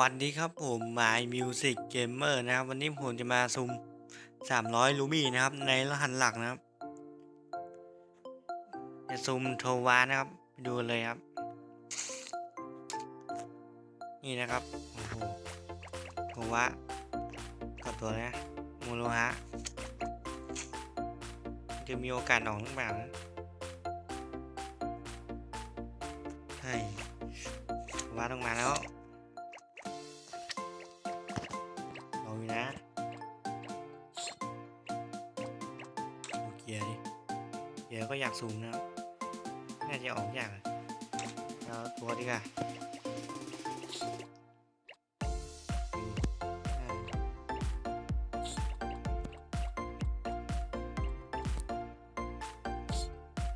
วันนี้ครับผม My Music Gamer นะครับวันนี้ผมจะมาซุม 300 ลูมี่นะครับ ในรหัสหลักนะครับ จะซุมโทวานะครับ ดูเลยครับ นี่นะครับโอ้โหโทวะกับตัวนะมูโรฮะจะมีโอกาสออกหรือเปล่านะใช่โทวะต้องมาแล้ว เกียร์ดิเกียร์ก็อยากซูมนะครับน่าจะออกยากเลยเอาตัวดีกว่า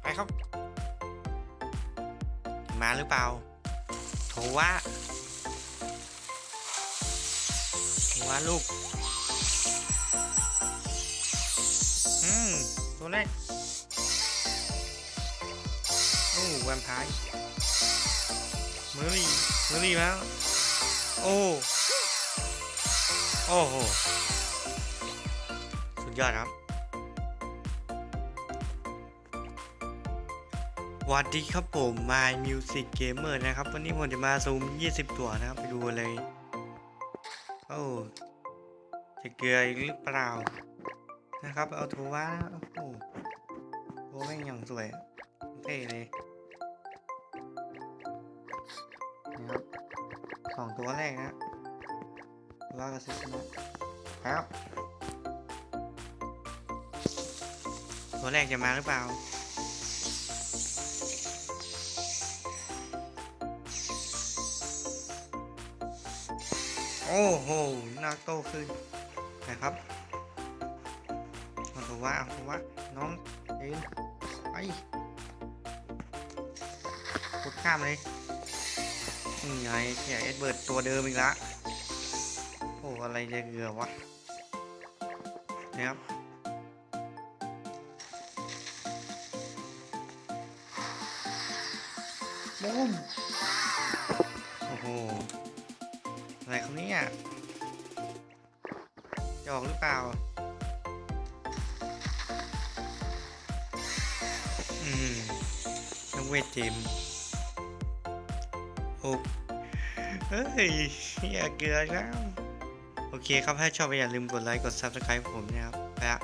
ไปครับ มาหรือเปล่าโถว่าโถว่าลูก ตัวแรกโอ้แวมไพร์เมอรี่เมอรี่แล้วโอ้โอ้โหสุดยอดครับสวัสดีครับผม My Music Gamer นะครับ วันนี้ผมจะมาซูม 20 ตัวนะครับ ไปดูเลย โอ้ จะเกลืออีกหรือเปล่า นะครับ เอาโทว่าโอ้โหโทแม่งอย่างสวยเท่เลยนะครับสองตัวแรกนะว่ากระซิบนะครับ ตัวแรกจะมาหรือเปล่าโอ้โหนาโตขึ้นนะครับ วว่าเอาตัวว่าน้องเอ็นไปกดข้ามเลยนี่ไงเสียเอ็ดเบิร์ดตัวเดิมอีกละโอ้อะไรจะเกือวะนะครับบูมโอ้โหอะไรครับเนี่ยจะออกหรือเปล่า อืมน้องเวทเจมโอ้เฮ้ยอย่าเกลือแล้ว โอเคครับ ถ้าชอบอย่าลืมกดไลค์ กด Subscribe ผมนะครับไปละ